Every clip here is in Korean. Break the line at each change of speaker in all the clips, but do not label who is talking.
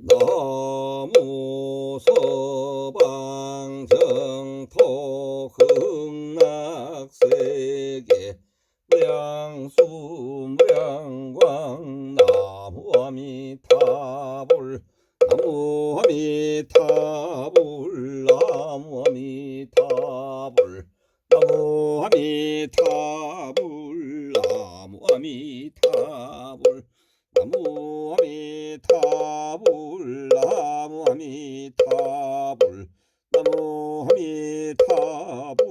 나무 서방 정토 흥락세계 무량수 무량광 나무 아미타불 나무 아미타불 나무 아미타불 나무 아미타불 나무 아미타불 나무 아미타불 나무 아미타불 나무 아미타불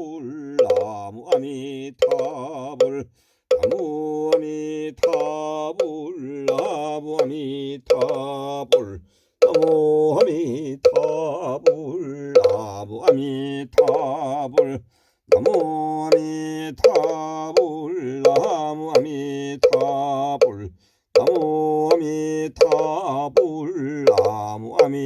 나무 아미타불 나무 아미타불 나무 아미타불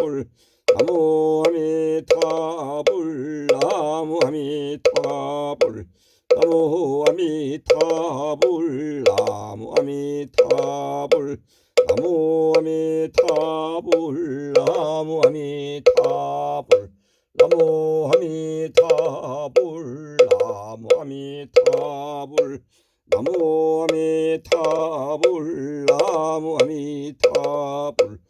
불 나무 아미타불 나무 아미타불 나무 아미타불 나무 아미타불 나무 아미타불 나무 아미타불 나무 아미타불 나무 아미타불 나무 아미타불 나무 아미타불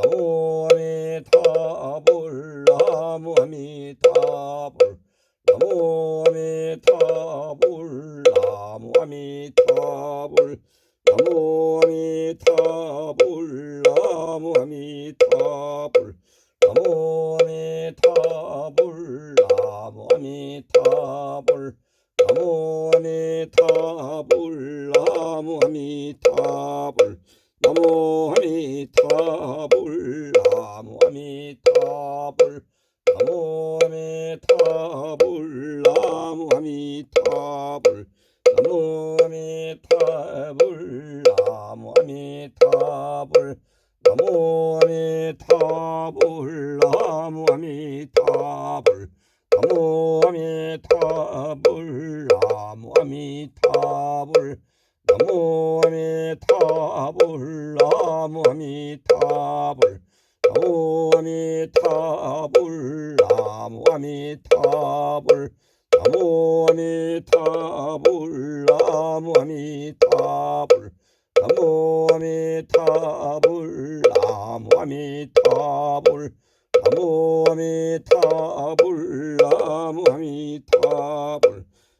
나무 아미타불 나무 아미타불 나무 아미타불 나무 아미타불 나무 아미타불 나무 아미타불 나무 아미타불 나무 아미타불 나무 아미타불 나무 아미타불 나무 아미타불 나무 아미타불 나무 아미타불 나무 아미타불 나무 아미타불 나무 아미타불 나무 아미타불 나무 아미타불 나무 아미타불 나무 아미타불 나무 아미타불 나무 아미타불 나무 아미타불 나무 아미타불 나무 아미타불 나무 아미타불 나무 아미타불 나무 아미타불 나무 아미타불 나무 아미타불 나무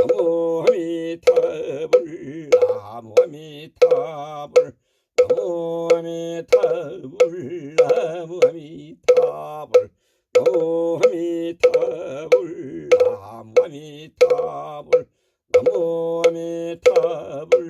나무 아미타불 나무 아미타불 나무 아미타불 나무 아미타불 나무 아미타불 나무 아미타불 나무 아미타불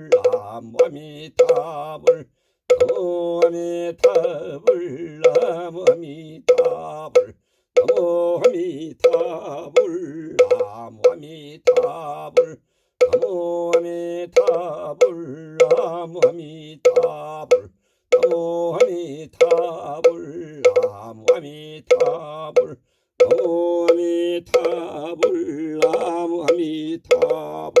나무 아미타불 나무 아미타불 나무 아미타불 나무 아미타불 나무 아미타불 나무 아미타불 나무 아미타불 나무 아미타불 나무 아미타불 나무 아미타불 나무 아미타불 나무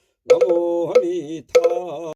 나무 아미타